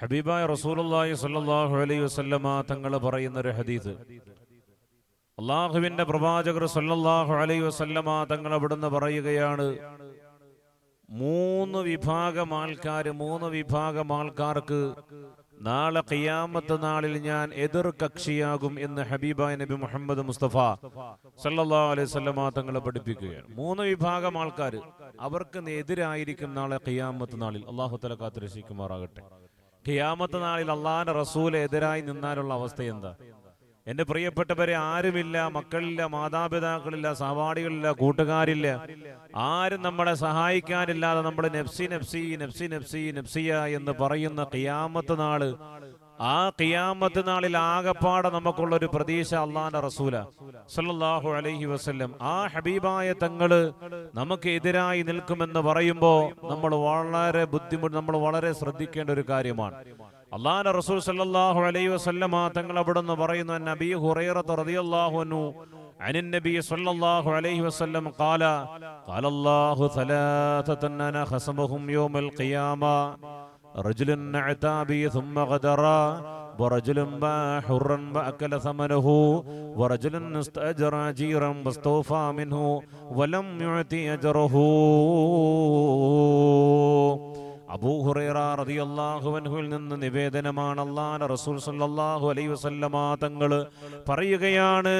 ഹബീബായ റസൂലുള്ളാഹി സ്വല്ലല്ലാഹു അലൈഹി വസല്ലമ തങ്ങൾ പറയുന്ന ഒരു ഹദീസ്. അള്ളാഹുവിന്റെ പ്രവാചകർ സ്വല്ലല്ലാഹു അലൈഹി വസല്ലമ തങ്ങൾ അവിടുന്ന് പറയുകയാണ് മൂന്ന് വിഭാഗം ആൾക്കാർ മൂന്ന് വിഭാഗം ആൾക്കാർക്ക് നാളെ ഖിയാമത്ത് നാളിൽ ഞാൻ എതിർ കക്ഷിയാകും എന്ന് ഹബീബായ നബി മുഹമ്മദ് മുസ്തഫ സല്ലല്ലാഹു അലൈഹി വസല്ലമ തങ്ങളെ പഠിപ്പിക്കുകയാണ്. മൂന്ന് വിഭാഗം ആൾക്കാർ അവർക്ക് എതിരായിരിക്കും നാളെ ഖിയാമത്ത് നാളിൽ. അള്ളാഹു തല കാത്തുരക്ഷിക്കുമാറാകട്ടെ. ഖിയാമത്ത് നാളിൽ അള്ളാഹിന്റെ റസൂൽ എതിരായി നിന്നാലുള്ള അവസ്ഥ എന്താ? എന്റെ പ്രിയപ്പെട്ടവരെ ആരുമില്ല മക്കളില്ല മാതാപിതാക്കളില്ല സഹപാഠികളില്ല കൂട്ടുകാരില്ല. ആരും നമ്മളെ സഹായിക്കാനില്ലാതെ നമ്മൾ നെഫ്സി നെഫ്സി നെഫ്സി നെഫ്സി നെഫ്സിയ എന്ന് പറയുന്ന ഖിയാമത്ത് നാൾ ആ ഖിയാമത്ത് നാളിൽ ആകപ്പാടെ നമുക്കുള്ള ഒരു പ്രതീക്ഷ അള്ളാന്റെ റസൂല സല്ലല്ലാഹു അലൈഹി വസല്ലം ആ ഹബീബായ തങ്ങള് നമുക്ക് എതിരായി നിൽക്കുമെന്ന് പറയുമ്പോ നമ്മൾ വളരെ ബുദ്ധിമുട്ട് നമ്മൾ വളരെ ശ്രദ്ധിക്കേണ്ട ഒരു കാര്യമാണ് അള്ളാന്റെ റസൂൽ സല്ലല്ലാഹു അലൈഹി വസല്ലമ തങ്ങൾ അവിടുന്ന് പറയുന്നു നബി ഹുറൈറത്ത് റളിയല്ലാഹു അൻഹു عن النبي صلى الله عليه وسلم قال قال الله ثلاثة أنا خصمهم يوم القيامة رجل أعتى بي ثم غدرا ورجل باع حرا فأكل ثمنه ورجل استأجر أجيرا واستوفى منه ولم يعطي أجره അബൂഹുറൈറ റളിയല്ലാഹു അൻഹുവിൽ നിന്ന് നിവേദനമാണ് അള്ളാഹുവിന്റെ റസൂൽ സല്ലല്ലാഹു അലൈഹി വസല്ലമ തങ്ങൾ പറയുകയാണ്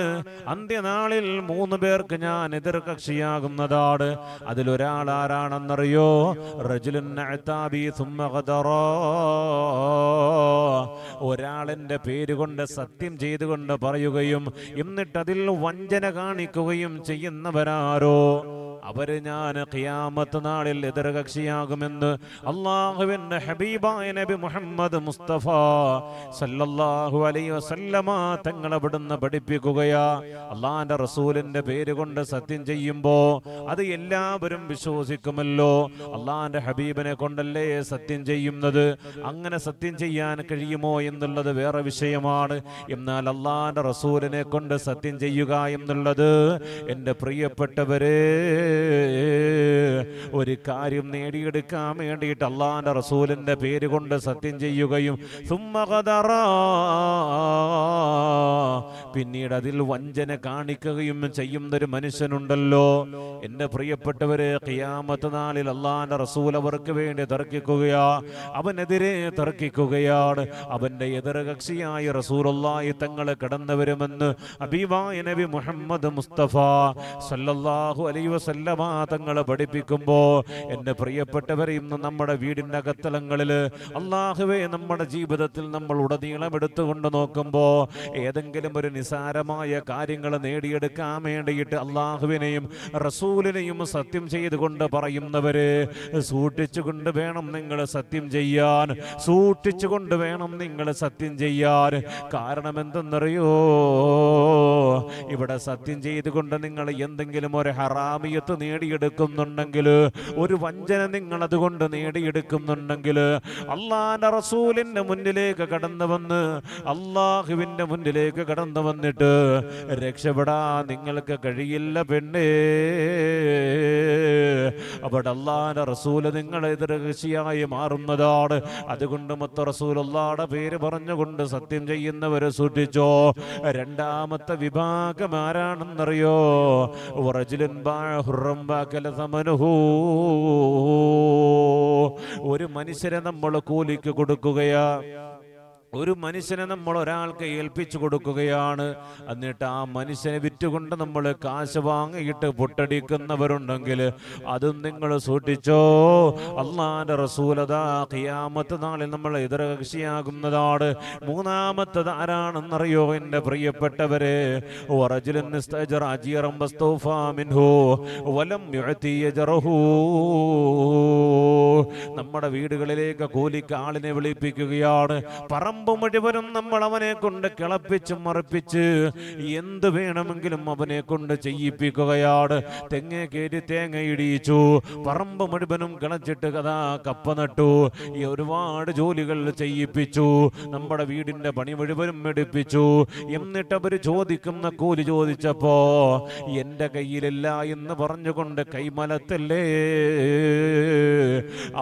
അന്ത്യനാളിൽ മൂന്ന് പേർക്ക് ഞാൻ എതിർകക്ഷിയാകുന്നതാണ്. അതിലൊരാൾ ആരാണെന്നറിയോ? റജുലുൻ അഅതാബി സുമ്മ ഖദറാ. ഒരാളെന്റെ പേര് കൊണ്ട് സത്യം ചെയ്തുകൊണ്ട് പറയുകയും എന്നിട്ട് അതിൽ വഞ്ചന കാണിക്കുകയും ചെയ്യുന്നവരാരോ? അവർ ഞാൻ ഖിയാമത്ത് നാളിൽ എതിർകക്ഷിയാകുമെന്ന് അള്ളാഹുവിന്റെ ഹബീബായ നബി മുഹമ്മദ് മുസ്തഫ സല്ലല്ലാഹു അലൈഹി വസല്ലമ തങ്ങൾ അവിടുന്ന് പഠിപ്പിക്കുകയാ. അള്ളാന്റെ റസൂലിന്റെ പേര് കൊണ്ട് സത്യം ചെയ്യുമ്പോ അത് എല്ലാവരും വിശ്വസിക്കുമല്ലോ. അള്ളാന്റെ ഹബീബിനെ കൊണ്ടല്ലേ സത്യം ചെയ്യുന്നത്? അങ്ങനെ സത്യം ചെയ്യാൻ കഴിയുമോ എന്നുള്ളത് വേറെ വിഷയമാണ്. എന്നാൽ അള്ളാന്റെ റസൂലിനെ കൊണ്ട് സത്യം ചെയ്യുക എന്നുള്ളത് എന്റെ പ്രിയപ്പെട്ടവരെ ഒരു കാര്യം നേടിയെടുക്കാൻ വേണ്ടിയിട്ട് അള്ളാന്റെ റസൂലിന്റെ പേര് കൊണ്ട് സത്യം ചെയ്യുകയും. പിന്നീട് അതിൽ വഞ്ചന കാണിക്കുകയും ചെയ്യുന്നൊരു മനുഷ്യനുണ്ടല്ലോ എന്റെ പ്രിയപ്പെട്ടവര് കിയാമത്ത് നാളിൽ അള്ളാന്റെ റസൂൽ അവർക്ക് വേണ്ടി തർക്കിക്കുകയാ അവനെതിരെ തർക്കിക്കുകയാണ് അവന്റെ എതിർകക്ഷിയായ റസൂലുള്ളാഹി തങ്ങൾ കടന്നു വരുമെന്ന് അബിവായ നബി മുഹമ്മദ് മുസ്തഫ സല്ലല്ലാഹു അലൈഹി വസല്ലമ വാദങ്ങൾ പഠിപ്പിക്കുമ്പോ എന്റെ പ്രിയപ്പെട്ടവരെ ഇന്ന് നമ്മുടെ വീടിന്റെ അകത്തലങ്ങളിൽ അള്ളാഹുവെ നമ്മുടെ ജീവിതത്തിൽ നമ്മൾ ഉടനീളം എടുത്തുകൊണ്ട് നോക്കുമ്പോൾ ഏതെങ്കിലും ഒരു നിസാരമായ കാര്യങ്ങൾ നേടിയെടുക്കാൻ വേണ്ടിയിട്ട് അള്ളാഹുവിനെയും റസൂലിനെയും സത്യം ചെയ്തുകൊണ്ട് പറയുന്നവര് സൂക്ഷിച്ചുകൊണ്ട് വേണം നിങ്ങൾ സത്യം ചെയ്യാൻ സൂക്ഷിച്ചുകൊണ്ട് വേണം നിങ്ങൾ സത്യം ചെയ്യാൻ. കാരണം എന്തെന്നറിയോ? ഇവിടെ സത്യം ചെയ്തുകൊണ്ട് നിങ്ങൾ എന്തെങ്കിലും ഒരു ഹറാമിയത്ത് നേടിയെടുക്കുന്നുണ്ടെങ്കിൽ ഒരു വഞ്ചന നിങ്ങൾ അതുകൊണ്ട് നേടിയെടുക്കുന്നുണ്ടെങ്കിൽ അള്ളാന്റെ റസൂലിന്റെ മുന്നിലേക്ക് കടന്നു വന്ന് അള്ളാഹുവിന്റെ മുന്നിലേക്ക് കടന്നു വന്നിട്ട് രക്ഷപ്പെടാ നിങ്ങൾക്ക് കഴിയില്ല പെണ്ണേ. അവിടെ അള്ളാന്റെ റസൂൽ നിങ്ങൾ എതിർകൃഷിയായി മാറുന്നതാണ്. അതുകൊണ്ട് മൊത്ത റസൂൽ അള്ളാടെ പേര് പറഞ്ഞുകൊണ്ട് സത്യം ചെയ്യുന്നവരെ സൂക്ഷിച്ചോ. രണ്ടാമത്തെ വിഭാഗം ആരാണെന്നറിയോ ബാക്കല സമനുഹു. ഒരു മനുഷ്യരെ നമ്മൾ കൂലിക്ക് കൊടുക്കുകയാ. ഒരു മനുഷ്യനെ നമ്മൾ ഒരാൾക്ക് ഏൽപ്പിച്ചു കൊടുക്കുകയാണ്. എന്നിട്ട് ആ മനുഷ്യനെ വിറ്റുകൊണ്ട് നമ്മൾ കാശ് വാങ്ങിയിട്ട് പൊട്ടടിക്കുന്നവരുണ്ടെങ്കിൽ അതും നിങ്ങൾ സൂക്ഷിച്ചോ. അള്ളാന്റെ റസൂലത ഖിയാമത്ത് നാളിൽ നമ്മൾ എതിർകക്ഷിയാകുന്നതാണ്. മൂന്നാമത്തത് ആരാണെന്നറിയോ എന്റെ പ്രിയപ്പെട്ടവരെ? നമ്മുടെ വീടുകളിലേക്ക് കൂലിക്ക് ആളിനെ വിളിപ്പിക്കുകയാണ്. പറമ്പ് പറമ്പ് മുഴുവനും നമ്മൾ അവനെ കൊണ്ട് കിളപ്പിച്ച് മറിപ്പിച്ച് എന്ത് വേണമെങ്കിലും അവനെ കൊണ്ട് ചെയ്യിപ്പിക്കുകയാണ്. തെങ്ങേ കയറ്റി തേങ്ങ ഇടിയിച്ചു. പറമ്പ് മുഴുവനും കിളച്ചിട്ട് കഥാ കപ്പ നട്ടു. ഈ ഒരുപാട് ജോലികൾ ചെയ്യിപ്പിച്ചു. നമ്മുടെ വീടിന്റെ പണി മുഴുവനും എടുപ്പിച്ചു. എന്നിട്ട് അവർ ചോദിക്കുന്ന കൂലി ചോദിച്ചപ്പോ എന്റെ കയ്യിലില്ല എന്ന് പറഞ്ഞുകൊണ്ട് കൈമലത്തല്ലേ?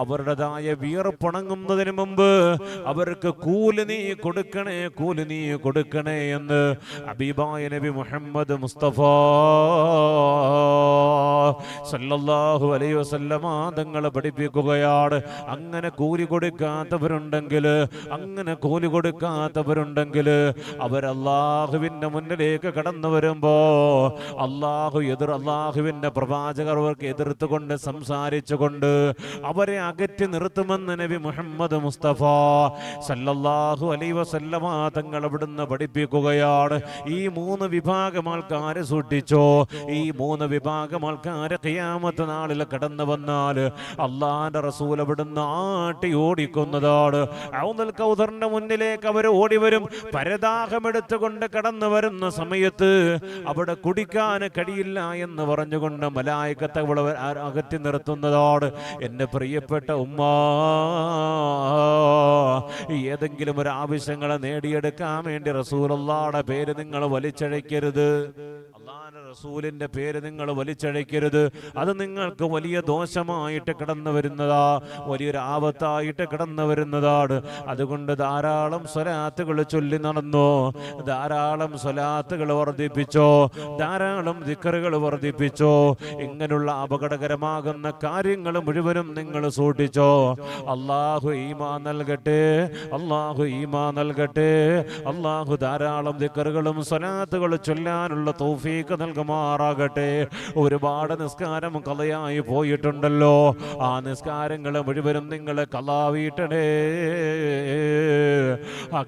അവരുടേതായ വീർപ്പണങ്ങുന്നതിന് മുമ്പ് അവർക്ക് കൂലി നീ കൊടുക്കണേ കൂലി നീ കൊടുക്കണേ എന്ന് അബീബായ നബി മുഹമ്മദ് മുസ്തഫ സല്ലല്ലാഹു അലൈഹി വസല്ലമ തങ്ങൾ പഠിപ്പിക്കുകയാണ്. അങ്ങനെ കൂലി കൊടുക്കാത്തവരുണ്ടെങ്കിൽ അങ്ങനെ കൂലി കൊടുക്കാത്തവരുണ്ടെങ്കിൽ അവരല്ലാഹുവിന്റെ മുന്നിലേക്ക് കടന്നു വരുമ്പോൾ അള്ളാഹു എതിർ അള്ളാഹുവിന്റെ പ്രവാചകർ അവർക്ക് എതിർത്തുകൊണ്ട് സംസാരിച്ചുകൊണ്ട് അവരെ അകറ്റി നിർത്തുമെന്ന് നബി മുഹമ്മദ് മുസ്തഫ സല്ലല്ലാഹു അലൈ വസല്ലമ തങ്ങൾ അവിടുന്ന് പഠിപ്പിക്കുകയാണ്. ഈ മൂന്ന് വിഭാഗം ആൾക്കാരെ സൂക്ഷിച്ചോ? ഈ മൂന്ന് വിഭാഗം ആൾക്കാരെ കയ്യാമത്ത് നാളിൽ കടന്നു വന്നാൽ അള്ളാന്റെ റസൂൽ അവിടുന്ന് ആട്ടി ഓടിക്കുന്നതാണ്. ഔന്നൽ കൗതറിന്റെ മുന്നിലേക്ക് അവർ ഓടിവരും പരദാഹമെടുത്തുകൊണ്ട് കടന്നു വരുന്ന സമയത്ത് അവിടെ കുടിക്കാൻ കഴിയില്ല എന്ന് പറഞ്ഞുകൊണ്ട് മലായകത്തെ അകറ്റി നിർത്തുന്നതാണ്. എന്റെ പ്രിയപ്പെട്ട ഉമ്മ ഏതെങ്കിലും ഒരു ആവശ്യങ്ങളെ നേടിയെടുക്കാൻ വേണ്ടി റസൂലുള്ളാടെ പേര് നിങ്ങൾ വലിച്ചഴയ്ക്കരുത്. റസൂലിന്റെ പേര് നിങ്ങൾ വലിച്ചഴയ്ക്കരുത്. അത് നിങ്ങൾക്ക് വലിയ ദോഷമായിട്ട് കിടന്നു വരുന്നതാ. വലിയൊരു ആപത്തായിട്ട് കിടന്നു വരുന്നതാണ്. അതുകൊണ്ട് ധാരാളം സ്വലാത്തുകൾ ചൊല്ലി നടന്നു. ധാരാളം സ്വലാത്തുകൾ വർദ്ധിപ്പിച്ചോ. ധാരാളം ദിക്കറുകൾ വർദ്ധിപ്പിച്ചോ. ഇങ്ങനെയുള്ള അപകടകരമാകുന്ന കാര്യങ്ങൾ മുഴുവനും നിങ്ങൾ സൂക്ഷിച്ചോ. അള്ളാഹു ഈമാ നൽകട്ടെ. അള്ളാഹു ഈമാ നൽകട്ടെ. അള്ളാഹു ധാരാളം ദിക്കറുകളും സ്വലാത്തുകൾ ചൊല്ലാനുള്ള തൗഫീക്ക് നൽകുമാറാകട്ടെ ഒരുപാട് നിസ്കാരം കലയായി പോയിട്ടുണ്ടല്ലോ. ആ നിസ്കാരങ്ങൾ മുഴുവനും നിങ്ങൾ കലാവീട്ടണേ. ആ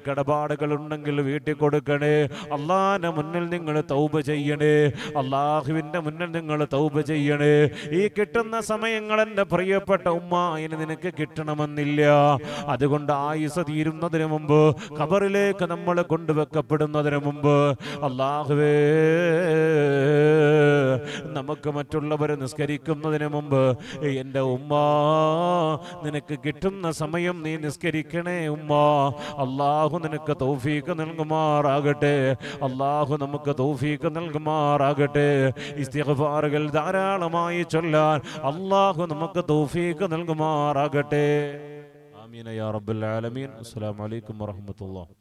ഉണ്ടെങ്കിൽ വീട്ടിൽ കൊടുക്കണേ. അള്ളാന്റെ മുന്നിൽ നിങ്ങൾ തൗബ ചെയ്യണേ. അള്ളാഹുവിന്റെ മുന്നിൽ നിങ്ങൾ തൗബ ചെയ്യണേ. ഈ കിട്ടുന്ന സമയങ്ങൾ എന്റെ പ്രിയപ്പെട്ട ഉമ്മ ഇനി നിനക്ക് കിട്ടണമെന്നില്ല. അതുകൊണ്ട് ആയുസ് തീരുന്നതിന് മുമ്പ് ഖബറിലേക്ക് നമ്മൾ കൊണ്ടുവെക്കപ്പെടുന്നതിന് മുമ്പ് അള്ളാഹുവേ നമുക്ക് മറ്റുള്ളവരെ നിസ്കരിക്കുന്നതിന് മുമ്പ് എന്റെ ഉമ്മ നിനക്ക് കിട്ടുന്ന സമയം നീ നിസ്കരിക്കണേ ഉമ്മ. അള്ളാഹു നിനക്ക് തൗഫീക്ക് നൽകുമാറാകട്ടെ. അള്ളാഹു നമുക്ക് തൗഫീക്ക് നൽകുമാറാകട്ടെ. ഇസ്തിഗ്ഫാറുകൾ ധാരാളമായി ചൊല്ലാൻ അള്ളാഹു നമുക്ക് തൗഫീക്ക് നൽകുമാറാകട്ടെ. ആമീൻ യാ റബ്ബൽ ആലമീൻ. അസ്സലാമു അലൈക്കും വറഹ്മത്തുള്ളാഹി